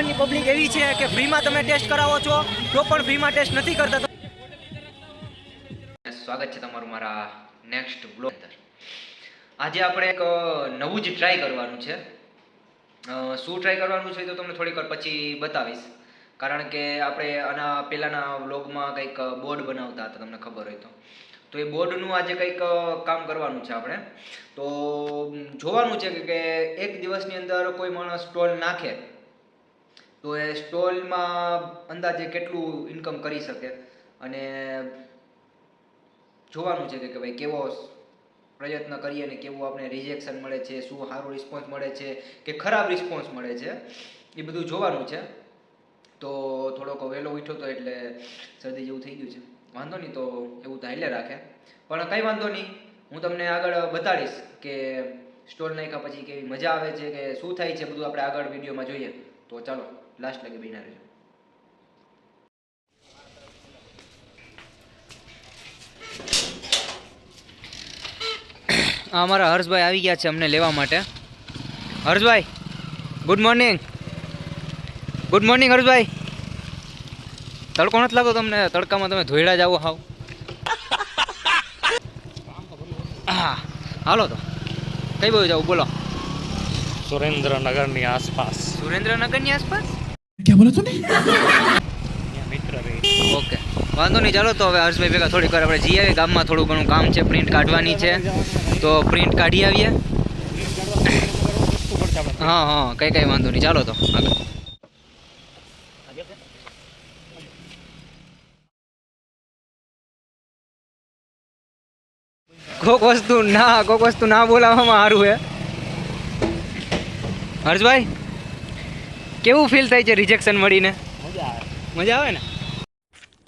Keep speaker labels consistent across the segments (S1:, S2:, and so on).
S1: ની પબ્લિક એવી છે કે ફ્રીમાં તમે ટેસ્ટ કરાવો છો, તો પણ ફ્રીમાં ટેસ્ટ નથી કરતા.
S2: સ્વાગત છે તમારું મારા નેક્સ્ટ બ્લોગ અંદર. આજે આપણે એક નવું જ ટ્રાય કરવાનું છે. શું ટ્રાય કરવાનું છે તો તમને થોડીક પછી બતાવીશ. કારણ કે આપણે આના પહેલાંના વ્લોગમાં કંઈક બોર્ડ બનાવતા હતા, તમને ખબર હોય તો. તો એ બોર્ડનું આજે કંઈક કામ કરવાનું છે આપણે. તો જોવાનું છે કે એક દિવસની અંદર કોઈ માણસ સ્ટોલ નાખે તો એ સ્ટોલમાં અંદાજે કેટલું ઇન્કમ કરી શકે? અને જોવાનું છે કે ભાઈ કેવો પ્રયત્ન કરીએ અને કેવું આપણે રિજેક્શન મળે છે, શું સારું રિસ્પોન્સ મળે છે, કે ખરાબ રિસ્પોન્સ મળે છે, એ બધું જોવાનું છે. તો થોડોક વહેલો ઉઠ્યો તો એટલે શરદી જેવું થઈ ગયું છે. વાંધો નહીં તો એવું તો હાલે રાખે. પણ કંઈ વાંધો નહીં, હું તમને આગળ બતાડીશ કે સ્ટોલ નાખ્યા પછી કેવી મજા આવે છે, કે શું થાય છે, બધું આપણે આગળ વિડીયોમાં જોઈએ. તો ચાલો લાસ્ટ લગી બિના રહેજો અમારા હર્ષભાઈ આવી ગયા છે અમને લેવા માટે. Harshbhai good morning good morning Harshbhai. તડકો નથી લાગતો તમને? તડકામાં તમે ધોઈડા જાવો હાવ. હા, હાલો તો. કઈ બાજુ જાવ બોલો.
S3: સુરેન્દ્રનગરની આસપાસ.
S2: સુરેન્દ્રનગરની આસપાસ?
S3: ક્યાં બોલો તું
S2: ઓકે. વાંધો નહીં ચાલો તો હવે હર્ષભાઈ ભેગા થોડીક વાર આપણે જઈ આવીએ. ગામમાં થોડું ઘણું કામ છે પ્રિન્ટ કાઢવાની છે. તો પ્રિન્ટ કાઢી આવીએ. હા હા કઈ કઈ વાંધો નહીં. ચાલો તો આગળ. કોક વસ્તુ ના કોક વસ્તુ ના બોલાવવામાં સારું હે. હર્ષભાઈ કેવું ફીલ થાય છે રિજેક્શન મળીને?
S3: મજા આવે.
S2: મજા આવે ને?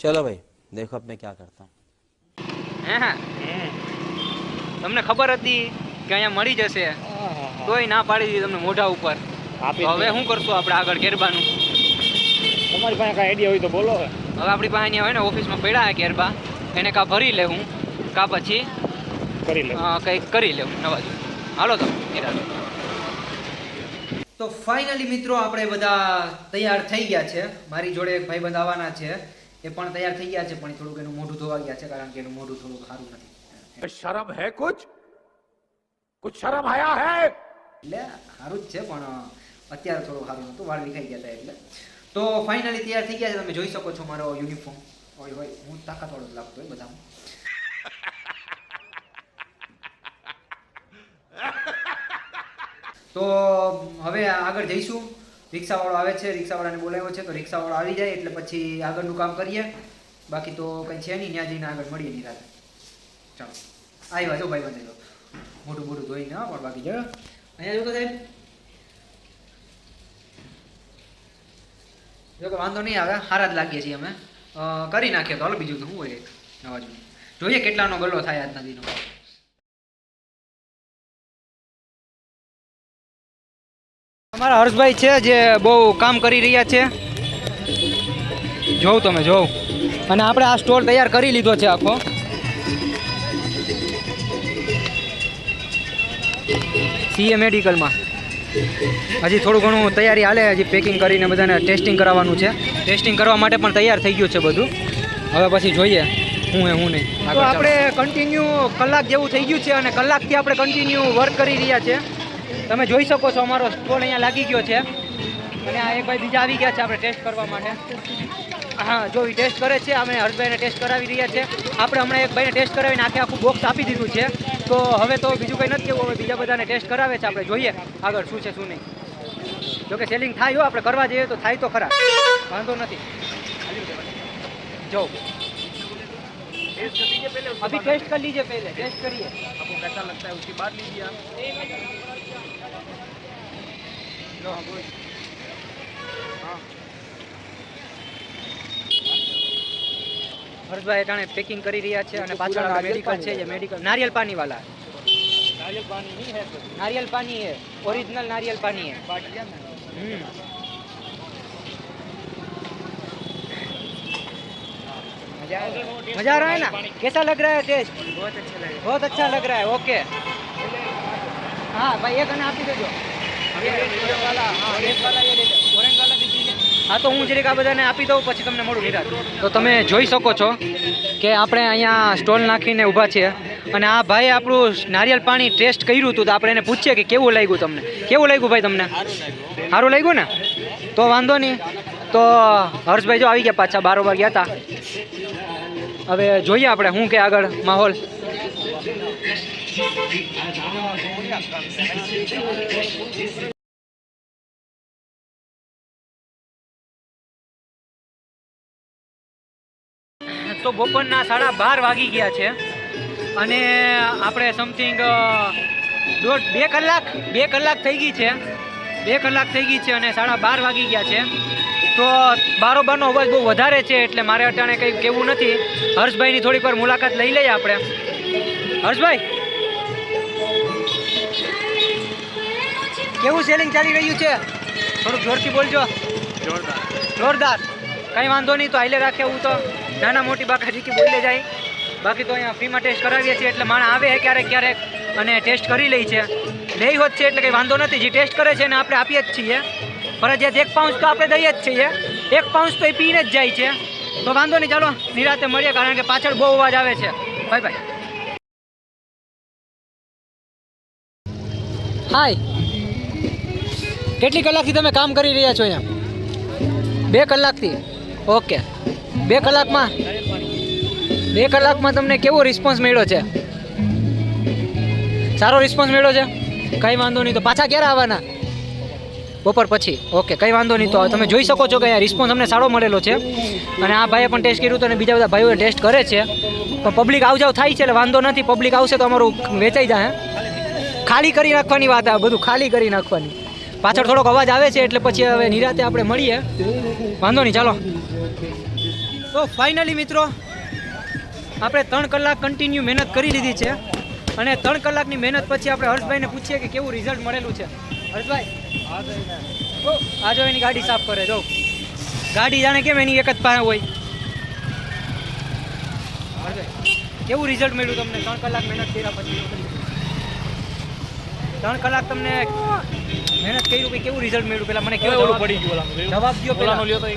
S4: ચલો ભાઈ દેખો અબ મેં
S2: ક્યાં કરતા. તમને ખબર હતી કે અહીંયા મળી જશે? તોય ના પાડી દીધી તમને મોઢા ઉપર. હવે શું કરશું આપણે આગળ ગેરબાનું?
S3: તમારી પાસે કાંઈ આઈડિયા હોય તો બોલો
S2: હવે. આપણી પાસે અહીંયા હોય ને ઓફિસમાં પડ્યા ગેરબા. એને કાં ભરી લેવું કાં પછી
S3: કરી
S2: લેવું. કંઈક કરી લેવું. નવા હાલો તો નિરાશ તો ફાઇનલી મિત્રો આપણે બધા તૈયાર થઈ ગયા છે. મારી જોડે એક ભાઈ ભાઈબંધ આવવાના છે. એ પણ તૈયાર થઈ ગયા છે પણ થોડુંક એનું મોઢું ધોવા ગયા છે કારણ કે એનું મોઢું થોડું સારું નથી.
S5: શરમ હે કુછ? કુછ શરમ આયા હે?
S2: એટલે સારું જ છે પણ અત્યારે થોડું સારું નતું વાળ વિખાઈ ગયા હતા એટલે. તો ફાઇનલી તૈયાર થઈ ગયા છે. તમે જોઈ શકો છો મારો યુનિફોર્મ હોય હોય હું તાકાતવાળો જ લાગતો હોય બધામાં. તો હવે આગળ જઈશું. રિક્ષાવાળો આવે છે, રિક્ષાવાળાને બોલાવ્યો છે, તો રિક્ષાવાળો આવી જાય એટલે પછી આગળનું કામ કરીએ. બાકી તો કંઈ છે નહીં, ત્યાં જઈને આગળ મળીએ નહીં રાતે ચાલો. આવ્યા જો ભાઈ બંધ મોટું મોટું ધોઈને પણ બાકી જો. અહીંયા જો તો સાહેબ. જો કે વાંધો નહીં આવે, હારા જ લાગીએ છીએ અમે. કરી નાખીએ તો હાલો, બીજું તો શું હોય એક. નવા જોઈએ કેટલાનો ગલ્લો થાય આજના દિનો. અમારા હર્ષભાઈ છે જે બહુ કામ કરી રહ્યા છે. જોઉં તમે જોઉં. અને આપણે આ સ્ટોલ તૈયાર કરી લીધો છે આખો. સીએ મેડિકલમાં. હજી થોડું ઘણું તૈયારી હાલે હજી પેકિંગ કરીને બધાને ટેસ્ટિંગ કરાવવાનું છે. ટેસ્ટિંગ કરવા માટે પણ તૈયાર થઈ ગયું છે બધું. હવે પછી જોઈએ હું હે હું નહીં. આપણે કન્ટિન્યુ કલાક જેવું થઈ ગયું છે અને કલાકથી આપણે કન્ટિન્યુ વર્ક કરી રહ્યા છે. તમે જોઈ શકો છો અમારો સ્ટોલ અહીંયા લાગી ગયો છે અને આ એક ભાઈ બીજા આવી ગયા છે આપણે ટેસ્ટ કરવા માટે હા જો એ ટેસ્ટ કરે છે અમે હર્ષભાઈને ટેસ્ટ કરાવી રહ્યા છે આપણે હમણાં એક ભાઈને ટેસ્ટ કરાવીને આખે આખું બોક્સ આપી દીધું છે તો હવે તો બીજું કંઈ નથી કેવું હવે બીજા બધાને ટેસ્ટ કરાવે છે આપણે જોઈએ આગળ શું છે શું નહીં જો કે સેલિંગ થાય હો આપણે કરવા જઈએ તો થાય તો ખરા વાંધો નથી જો अभी टेस्ट कर लीजिए पहले टेस्ट करिए आपको कैसा लगता है उसके बाद लीजिए आप लो हाँ बोल हाँ હર્ષભાઈ અટાણે પેકિંગ કરી રહ્યા છે અને પાછળ મેડિકલ છે જે મેડિકલ નારિયેલ પાણી વાલા
S3: નારિયેલ પાણી નહીં હે
S2: नारियल पानी है ओरिजिनल नारियल पानी है हम्म मजा आ रहा है ना कैसा लग रहा है टेस्ट बहुत अच्छा लग रहा है बहुत अच्छा लग रहा है ओके हाँ भाई एक आना आप ही दे दो હા, તો હું જરીક આ બધાને આપી દઉં, પછી તમને મળું નિરાત તો તમે જોઈ શકો છો કે આપણે અહીંયા સ્ટોલ નાખીને ઊભા છીએ. અને આ ભાઈ આપણું નારિયેલ પાણી ટેસ્ટ કર્યું હતું, તો આપણે એને પૂછીએ કે કેવું લાગ્યું તમને? કેવું લાગ્યું ભાઈ તમને? સારું લાગ્યું ને? તો વાંધો નહીં. તો હર્ષભાઈ જો આવી ગયા પાછા, બારોબાર ગયા હતા હવે જોઈએ આપણે શું કે આગળ માહોલ. તો બપોરના સાડા બાર વાગી ગયા છે. અને આપણે સમથિંગ દોઢ બે કલાક બે કલાક થઈ ગઈ છે. બે કલાક થઈ ગઈ છે અને સાડા બાર વાગી ગયા છે. તો બારોબારનો અવાજ બહુ વધારે છે એટલે મારે અટાણે કંઈ કહેવું નથી. હર્ષભાઈની થોડીક વાર મુલાકાત લઈ લઈએ આપણે. હર્ષભાઈ? કેવું સેલિંગ ચાલી રહ્યું છે? થોડુંક જોરથી બોલજો.
S3: જોરદાર.
S2: જોરદાર. કંઈ વાંધો નહીં તો આઈલે રાખે હું તો. નાના મોટી બાકાજીકી બોલે જાય. બાકી તો અહીંયા ફ્રીમાં ટેસ્ટ કરાવીએ છીએ એટલે માણસ આવે ક્યારેક ક્યારેક અને ટેસ્ટ કરી લે છે. લઈ હોત છે એટલે કંઈ વાંધો નથી. જે ટેસ્ટ કરે છે ને આપણે આપીએ જ છીએ. ફરજિયાત એક પાઉન્સ તો આપણે દઈએ જ છીએ. એક પાઉન્સ તો એ પીને જ જાય છે. તો વાંધો નહીં, ચાલો, નિરાતે મળીએ કારણ કે પાછળ બહુ અવાજ આવે છે. Bye bye. હાય. કેટલી કલાકથી તમે કામ કરી રહ્યા છો અહીંયા? બે કલાકથી? ઓકે. બે કલાકમાં? બે કલાકમાં તમને કેવો રિસ્પોન્સ મળ્યો છે? સારો રિસ્પોન્સ મળ્યો છે? કંઈ વાંધો નહીં, તો પાછા ક્યારે આવવાના? બપોર પછી. ઓકે કંઈ વાંધો નહીં, તો તમે જોઈ શકો છો કે રિસ્પોન્સ અમને સારો મળેલો છે. અને આ ભાઈએ પણ ટેસ્ટ કર્યું હતું અને બીજા બધા ભાઈઓએ ટેસ્ટ કરે છે. પણ પબ્લિક આવજાવ થાય છે એટલે વાંધો નથી. પબ્લિક આવશે તો અમારું વેચાઈ જાય ખાલી કરી નાખવાની વાત આ બધું, ખાલી કરી નાખવાની. પાછળ થોડોક અવાજ આવે છે એટલે પછી હવે નિરાતે આપણે મળીએ. વાંધો નહીં, ચાલો. તો ફાઇનલી મિત્રો આપણે ત્રણ કલાક કન્ટિન્યુ મહેનત કરી લીધી છે અને ત્રણ કલાકની મહેનત પછી આપણે હર્ષભાઈને પૂછીએ કે કેવું રિઝલ્ટ મળેલું છે. હર્ષભાઈ? આજો એની ગાડી સાફ કરે જો. ગાડી જાણે કેમ એની એક જ પાસે હોય? કેવું રિઝલ્ટ મળ્યું તમને? ત્રણ કલાક મહેનત કર્યા પછી? ત્રણ કલાક તમને મહેનત કર્યું કે કેવું રિઝલ્ટ મળ્યું? પેલા મને કેવું
S3: પડી ગયું
S2: જવાબ દ્યો પેલા.
S3: લ્યો તો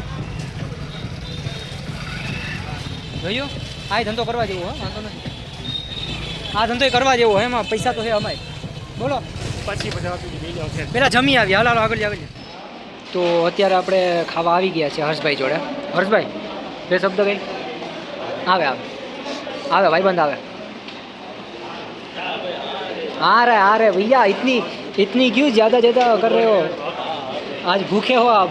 S2: જોયું આ ધંધો કરવા જેવો હો વાંધો નથી આ ધંધો કરવા જેવો હે, એમાં પૈસા તો છે અમાય બોલો
S3: પછી પછી આપી દીધી જાઓ છે
S2: પેલા જમી આવી હાલ હાલો આગળ જા, આગળ જા. તો અત્યારે આપણે ખાવા આવી ગયા છે હર્ષભાઈ જોડે હર્ષભાઈ બે શબ્દ કઈ આવે આવે આવે ભાઈબંધ આવે आ रहे आ रहे भैया इतनी इतनी क्यों ज्यादा ज्यादा कर रहे हो आज भूखे हो आप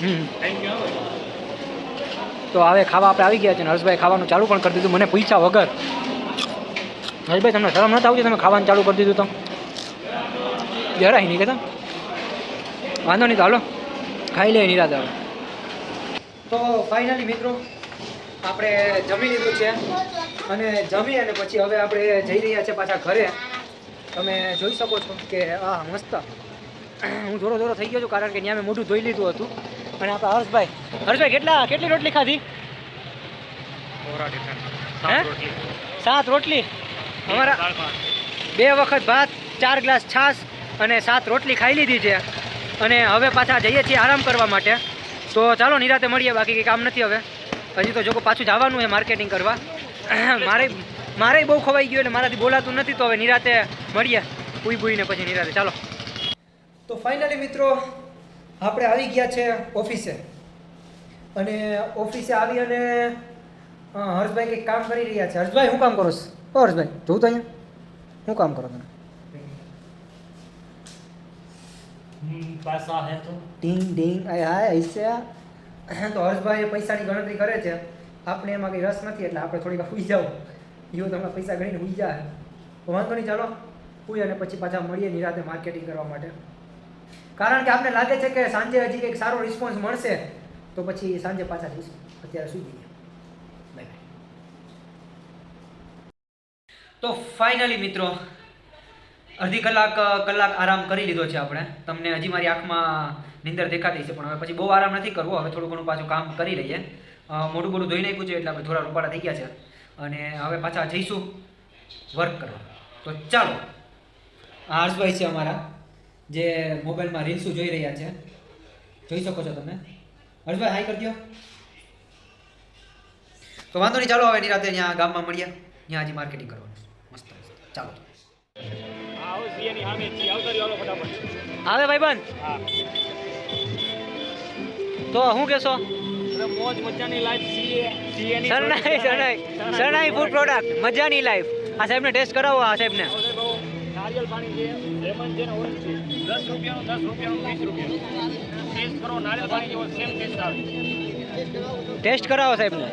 S2: हम्म તો હવે ખાવા આપણે આવી ગયા છે અને હર્ષભાઈ ખાવાનું ચાલુ પણ કરી દીધું. મને પૂછ્યા વગર. હર્ષભાઈ, તમને શરમ નથી આવતી તમે ખાવાનું ચાલુ કરી દીધું તો? જરાય નહીં કહેતા? વાંધો નહીં તો હાલો. ખાઈ લે નિરાદ હવે. તો ફાઇનલી મિત્રો, આપણે જમી લીધું છે. અને જમી અને પછી હવે આપણે જઈ રહ્યા છે પાછા ઘરે. તમે જોઈ શકો છો કે, આ મસ્ત. હું જોરો જોરો થઈ ગયો છું કારણ કે ત્યાં મેં મોઢું ધોઈ લીધું હતું. અને આપણા હર્ષભાઈ. હર્ષભાઈ કેટલા કેટલી રોટલી ખાધી? હે?
S3: સાત રોટલી.
S2: અમારા બે વખત ભાત ચાર ગ્લાસ છાશ અને સાત રોટલી ખાઈ લીધી છે. અને હવે પાછા જઈએ છીએ આરામ કરવા માટે. તો ચાલો નિરાતે મળીએ. બાકી કંઈ કામ નથી હવે. હજી તો જો પાછું જવાનું છે માર્કેટિંગ કરવા. મારે મારે બહુ ખવાઈ ગયું એટલે મારાથી બોલાતું નથી. તો હવે નિરાતે મળીએ. પૂઈ પૂઈને પછી નિરાતે. ચાલો. તો ફાઇનલી મિત્રો આપણે આવી ગયા છે ઓફિસે. અને ઓફિસે આવી અને હર્ષભાઈ કંઈક કામ કરી રહ્યા છે. હર્ષભાઈ શું કામ કરો છો? ઓ હર્ષભાઈ જોઉં તો અહીંયા. શું કામ કરો તમે?
S3: પાસા હે તો.
S2: ટીંગ ડીંગ આય હાય ऐसे તો હર્ષભાઈ પૈસાની ગણતરી કરે છે. આપણે એમાં કંઈ રસ નથી એટલે આપણે થોડીક હુઈ જાઓ. યો તમે પૈસા ગણીને હુઈ જાય વાંધો નહીં ચાલો. હુઈ અને પછી પાછા મળીએ નિરાતે માર્કેટિંગ કરવા માટે. કારણ કે આપણે લાગે છે કે સાંજે હજી કંઈક સારો રિસ્પોન્સ મળશે, તો પછી સાંજે પાછા જઈશું. અત્યારે બાય તો ફાઇનલી મિત્રો, અડધી કલાક કલાક આરામ કરી લીધો છે આપણે. તમને હજી મારી આંખમાં નીંદર દેખાતી છે, પણ હવે પછી બહુ આરામ નથી કરવો. હવે થોડું ઘણું પાછું કામ કરી લઈએ. મોઢું મોઢું ધોઈ નાખ્યું છે એટલે આપણે થોડા રૂપાળા થઈ ગયા છે. અને હવે પાછા જઈશું વર્ક કરવા. તો ચાલો. હર્ષભાઈ છે અમારા. જે મોબાઈલમાં રીલ્સો જોઈ રહ્યા છે. જોઈ શકો છો તમે. હર્ષભાઈ હાઈ કરજો તો વાંધો નહીં ચાલો હવે નિરાતે ત્યાં ગામમાં મળીએ. ત્યાં હજી માર્કેટિંગ કરવાનું મસ્ત મસ્ત. ચાલો.
S3: આવો
S2: ભાઈબંધ.
S3: હા.
S2: તો શું કહેશો?
S3: મોજ મજાની લાઈફ સીએ
S2: શરણાઈ શરણાઈ. શરણાઈ. ફૂડ પ્રોડક્ટ મજાની લાઈફ આ સાહેબને ટેસ્ટ કરાવો આ સાહેબને.
S3: નારિયેલ પાણી છે લેમન છે ને ઓરેન્જ છે દસ રૂપિયાનું દસ રૂપિયાનું વીસ રૂપિયાનું ટેસ્ટ કરો નારિયેલ પાણી જેવો સેમ ટેસ્ટ આવે
S2: टेस्ट कराओ साहब ने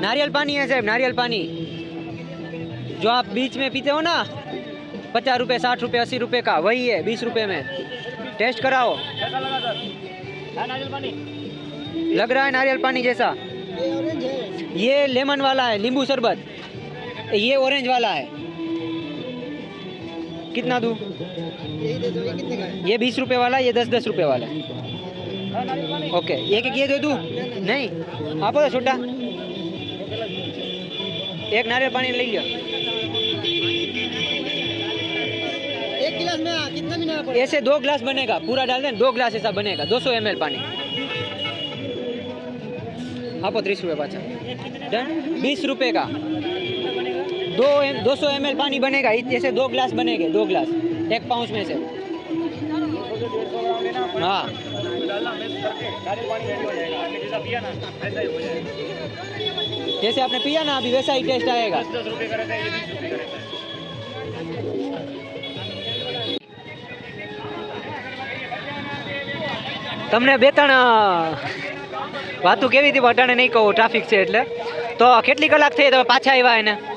S2: नारियल पानी है साहब नारियल पानी जो आप बीच में पीते हो ना पचास रुपये साठ रुपये अस्सी रुपये का वही है बीस रुपये में टेस्ट कराओ
S3: कैसा लगा सर है नारियल पानी
S2: लग रहा है नारियल पानी जैसा ये लेमन वाला है नींबू शरबत ये ऑरेंज वाला है कितना दूँ? ये बीस रुपये वाला ये दस दस रुपये वाला। ओके एक एक ये दे दूँ? नहीं। हाँ, आप छोटा। एक नारियल पानी ले लिया।
S6: एक गिलास में हाँ, कितना मिनट
S2: ऐसे दो गिलास बनेगा पूरा डाल दें दो गिलास ऐसा बनेगा 200 एम पानी। हाँ, आप तीस रुपये पाचा। डन? बीस रुपये का। दो एम दो सौ एम पानी बनेगा इत- ऐसे दो ग्लास बनेंगे दो ग्लास एक पाउच में से हाँ
S3: डालना मिक्स करके नारियल पानी रेडी हो जाएगा आपने जैसा पिया ना वैसा ही हो जाएगा
S2: जैसे आपने पिया ना अभी वैसा ही टेस्ट आएगा
S3: दस दस रुपये का रहता है ये बीस रुपये का रहता है
S2: તમને બે ત્રણ અ, વાતું કેવી હતી વટાણે નહીં કહું ટ્રાફિક છે એટલે તો કેટલી કલાક થઈ તમે પાછા આવ્યા એને
S3: એક લાખ હો ભાઈ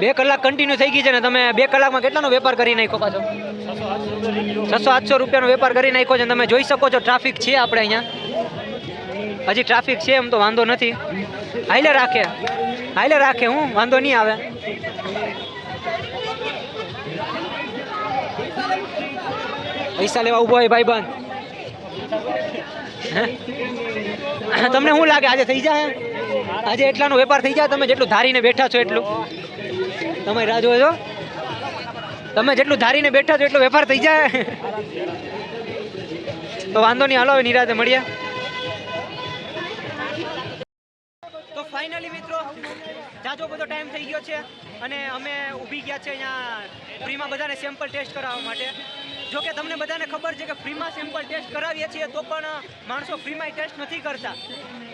S2: બે કલાક કન્ટિન્યુ થઈ ગઈ છે ને તમે બે કલાકમાં કેટલાનો વેપાર કરી નાખ્યો પાછો?
S3: છસો આઠસો
S2: રૂપિયાનો વેપાર કરી નાખ્યો છે તમે જોઈ શકો છો ટ્રાફિક છે આપણે અહીંયા. હજી ટ્રાફિક છે એમ તો વાંધો નથી. હાઈલે રાખે. હાઈલે રાખે હું, વાંધો નહીં આવે. પૈસા લેવા ઊભો હોય ભાઈબંધ. હે? તમને શું લાગે? આજે થઈ જાય આજે એટલાનો વેપાર થઈ જાય, તમે જેટલું ધારીને બેઠા છો એટલું. તમે રાહ જોવો તમે જેટલું ધારીને બેઠા છો એટલો વેપાર થઈ જાય. તો વાંધો નહીં, હાલો નિરાતે મળીએ. તો ફાઇનલી મિત્રો, જાજો બધો ટાઈમ થઈ ગયો છે અને અમે ઊભી ગયા છે અહીંયા ફ્રીમાં બધાને સેમ્પલ ટેસ્ટ કરાવવા માટે. જો કે તમને બધાને ખબર છે કે ફ્રીમાં સેમ્પલ ટેસ્ટ કરાવીએ છીએ તો પણ માણસો ફ્રીમાં ટેસ્ટ નથી કરતા.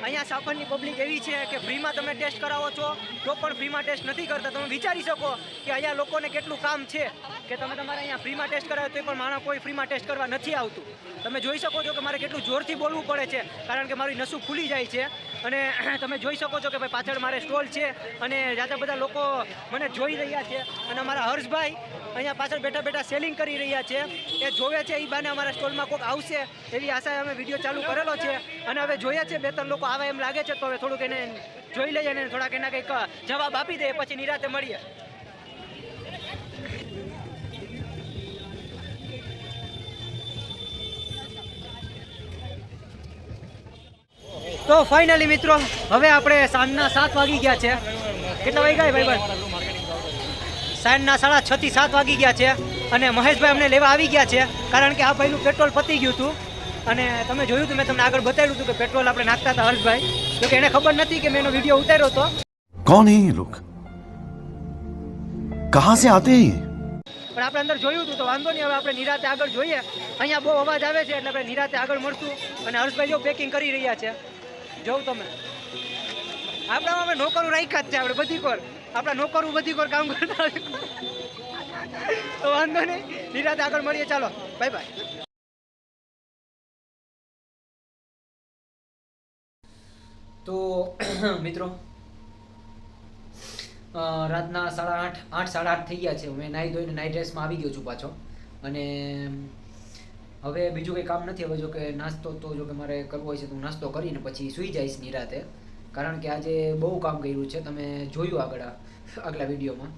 S2: અહીંયા સાપરની પબ્લિક એવી છે કે ફ્રીમાં તમે ટેસ્ટ કરાવો છો. તો પણ ફ્રીમાં ટેસ્ટ નથી કરતા. તમે વિચારી શકો કે અહીંયા લોકોને કેટલું કામ છે કે તમે તમારે અહીંયા ફ્રીમાં ટેસ્ટ કરાવ્યો તો પણ માણસ કોઈ ફ્રીમાં ટેસ્ટ કરવા નથી આવતું. તમે જોઈ શકો છો કે મારે કેટલું જોરથી બોલવું પડે છે, કારણ કે મારી નસું ખુલી જાય છે. અને તમે જોઈ શકો છો કે ભાઈ પાછળ મારે સ્ટોલ છે અને જાજા બધા લોકો મને જોઈ રહ્યા છે. અને અમારા હર્ષભાઈ અહીંયા પાછળ બેઠા બેઠા સેલિંગ કરી રહ્યા છે. એ જોવે છે એ બાને અમારા સ્ટોલમાં કોઈક આવશે એવી આશાએ અમે વીડિયો ચાલુ કરેલો છે. અને હવે જોયા છે બે ત્રણ લોકો આવે એમ લાગે છે તો હવે થોડુંક એને જોઈ લઈએ અને થોડાક એના કંઈક જવાબ આપી દે પછી નિરાતે મળીએ. તો ફાઇનલી મિત્રો, હવે આપણે સાંજના સાત વાગી ગયા છે. કેટલા વાગ્યા ભાઈ ભાઈ સાંજના સાડા છ થી સાત વાગી ગયા છે અને મહેશભાઈ અમને લેવા આવી ગયા છે, કારણ કે આ ભાઈનું પેટ્રોલ પતી ગયું હતું. અને તમે જોયું હતું મેં તમને આગળ બતાવ્યું હતું કે પેટ્રોલ આપણે નાખતા હતા હર્ષભાઈ. તો કે એને ખબર નથી કે મેં એનો વીડિયો ઉતાર્યો હતો.
S7: કોણ હે લોક? કહા સે આતે હે?
S2: પણ આપણે અંદર જોયું હતું તો વાંધો નહીં હવે આપણે નિરાતે આગળ જોઈએ. અહીંયા બહુ અવાજ આવે છે એટલે આપણે નિરાતે આગળ મળશું. અને હર્ષભાઈ જો પેકિંગ કરી રહ્યા છે. જોઉં તમે. આપણામાં આપણે નોકરું રાખ્યા જ છે આપણે બધી કોર. આપણા નોકરું બધી કોર કામ કરતા તો વાંધો નહીં. નિરાતે આગળ મળીએ. ચાલો બાય બાય તો, મિત્રો રાતના સાડા આઠ આઠ સાડા આઠ થઈ ગયા છે. મેં નાહી ધોઈને નાઇટ ડ્રેસમાં આવી ગયો છું પાછો. અને, હવે બીજું કંઈ કામ નથી. હવે જો કે નાસ્તો તો જો કે મારે કરવો હોય છે તો હું નાસ્તો કરીને પછી સૂઈ જઈશ નિરાતે કારણ કે આજે બહુ કામ કર્યું છે. તમે જોયું આગળ આગલા વિડીયોમાં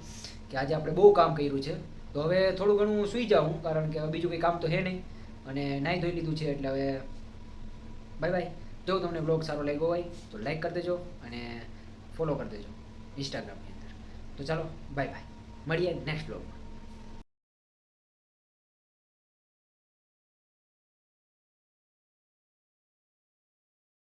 S2: કે આજે આપણે બહુ કામ કર્યું છે. તો હવે થોડું ઘણું સૂઈ જાઉં, કારણ કે હવે બીજું કંઈ કામ તો હે નહીં. અને નાહી ધોઈ લીધું છે એટલે હવે, બાય બાય. જો તમને બ્લોગ સારો લાગ્યો હોય તો લાઈક કરી દેજો અને ફોલો કરી દેજો ઇન્સ્ટાગ્રામની અંદર. તો ચાલો બાય બાય મળીએ નેક્સ્ટ બ્લોગમાં